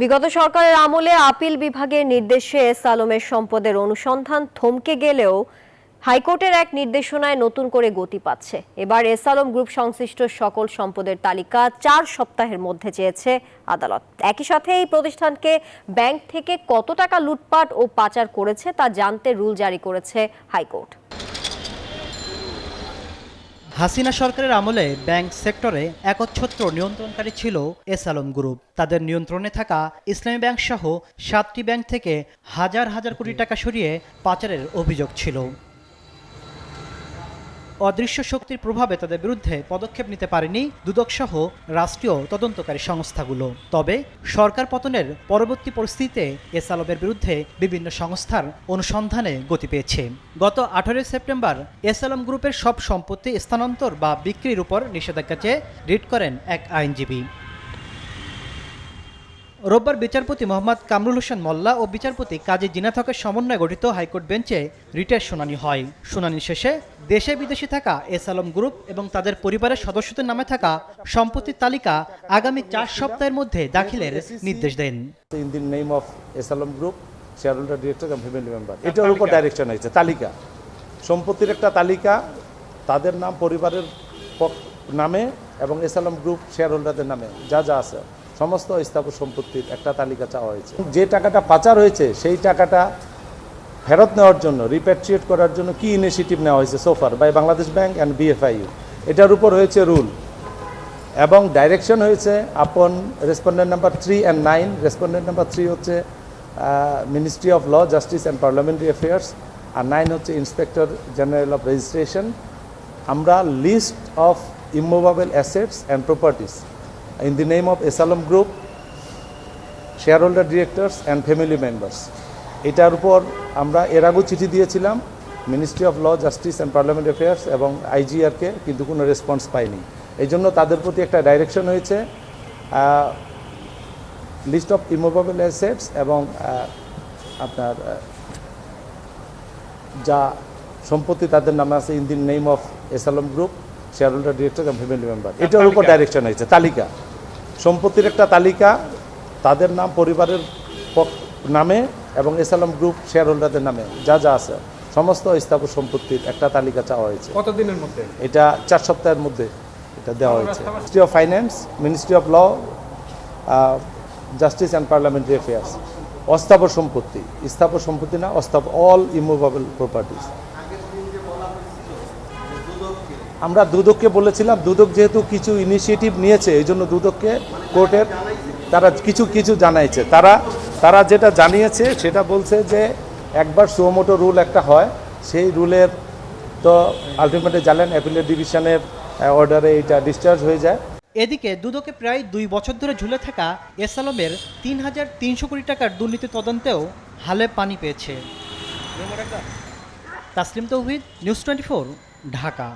বিগত সরকারের আমলে আপিল বিভাগের নির্দেশে সালোমের সম্পদের অনুসন্ধান থমকে গেলেও হাইকোর্টের এক নির্দেশনায় নতুন করে গতি পাচ্ছে। এবার এসালম গ্রুপ সংশ্লিষ্ট সকল সম্পদের তালিকা চার সপ্তাহের মধ্যে চেয়েছে আদালত। একই সাথে এই প্রতিষ্ঠানকে ব্যাংক থেকে কত টাকা লুটপাট ও পাচার করেছে তা জানতে রুল জারি করেছে হাইকোর্ট। হাসিনা সরকারের আমলে ব্যাংক সেক্টরে একচ্ছত্র নিয়ন্ত্রণকারী ছিল এস আলম গ্রুপ। তাদের নিয়ন্ত্রণে থাকা ইসলামী ব্যাংক সহ সাতটি ব্যাংক থেকে হাজার হাজার কোটি টাকা সরিয়ে পাচারের অভিযোগ ছিল। অদৃশ্য শক্তির প্রভাবে তাদের বিরুদ্ধে পদক্ষেপ নিতে পারেনি দুদকসহ রাষ্ট্রীয় তদন্তকারী সংস্থাগুলো। তবে সরকার পতনের পরবর্তী পরিস্থিতিতে এস আলমের বিরুদ্ধে বিভিন্ন সংস্থার অনুসন্ধানে গতি পেয়েছে। গত আঠারোই সেপ্টেম্বর এস আলম গ্রুপের সব সম্পত্তি স্থানান্তর বা বিক্রির উপর নিষেধাজ্ঞা চেয়ে রিট করেন এক আইনজীবী। রোববার বিচারপতি মোহাম্মদ কামরুল হোসেন মোল্লা ও বিচারপতি কাজী জিনাত হকের সমন্বয়ে গঠিত হাইকোর্ট বেঞ্চে রিটের শুনানি হয়। শুনানি শেষে দেশে বিদেশে থাকা এস আলম গ্রুপ এবং তাদের পরিবারের সদস্যদের নামে থাকা সম্পত্তির তালিকা আগামী চার সপ্তাহের মধ্যে দাখিলের নির্দেশ দেন। In the name of S Alam group shareholder director এবং ফ্যামিলি মেম্বার এটার উপর ডাইরেকশন হয়েছে তালিকা। সম্পত্তির একটা তালিকা তাদের নাম পরিবারের নামে এবং এসালম গ্রুপ শেয়ার হোল্ডারদের নামে যা যা আছে। সমস্ত স্থাবর সম্পত্তির একটা তালিকা চাওয়া হয়েছে। যে টাকাটা পাচার হয়েছে, সেই টাকাটা ফেরত নেওয়ার জন্য রিপ্যাট্রিয়েট করার জন্য কি ইনিশিয়েটিভ নেওয়া হয়েছে so far by Bangladesh bank and BFIU এটার উপর হয়েছে রুল এবং ডাইরেকশন হয়েছে upon respondent number three and nine respondent number three হচ্ছে ministry of law justice and parliamentary affairs R nine হচ্ছে ইন্সপেক্টর জেনারেল অফ রেজিস্ট্রেশন আমরা list of immovable assets and properties in the name of S Alam group shareholder directors and family members এটার উপর আমরা এর আগেও চিঠি দিয়েছিলাম ministry of law justice and parliament affairs এবং আইজিআরকে কিন্তু কোনো রেসপন্স পাইনি। এই জন্য তাদের প্রতি একটা ডাইরেকশন হয়েছে লিস্ট অফ ইমুভেবল অ্যাসেটস এবং আপনার যা সম্পত্তি তাদের নামে আছে in the name of S Alam group shareholder director এবং ফ্যামিলি মেম্বার এটার উপর ডাইরেকশন হয়েছে তালিকা। সম্পত্তির একটা তালিকা তাদের নাম পরিবারের নামে এবং এসালম গ্রুপ শেয়ার হোল্ডারদের নামে যা যা আছে সমস্ত স্থাবর সম্পত্তির একটা তালিকা চাওয়া হয়েছে। কতদিনের মধ্যে? এটা চার সপ্তাহের মধ্যে এটা দেওয়া হয়েছে। Ministry of finance ministry of law justice and parliamentary affairs অস্থাবর সম্পত্তি স্থাবর সম্পত্তি না অস্থাবর অল ইমুভেবল প্রপার্টিস আমরা দুদককে বলেছিলাম, দুদক যেহেতু কিছু ইনিশিয়েটিভ নিয়েছে, এই জন্য দুদককে কোর্টের তারা কিছু কিছু জানাইছে। তারা তারা যেটা জানিয়েছে, সেটা বলছে যে একবার সুমোটো রুল একটা হয়, সেই রুলের তো আলটিমেটলি জানেন অ্যাপিলেট ডিভিশনের অর্ডারে এটা ডিসচার্জ হয়ে যায়। এদিকে দুদকে প্রায় দুই বছর ধরে ঝুলে থাকা এস আলমের তিন হাজার তিনশো কোটি টাকার দুর্নীতি তদন্তেও হালে পানি পেয়েছে। Taslim Tauhid, news twenty Dhaka.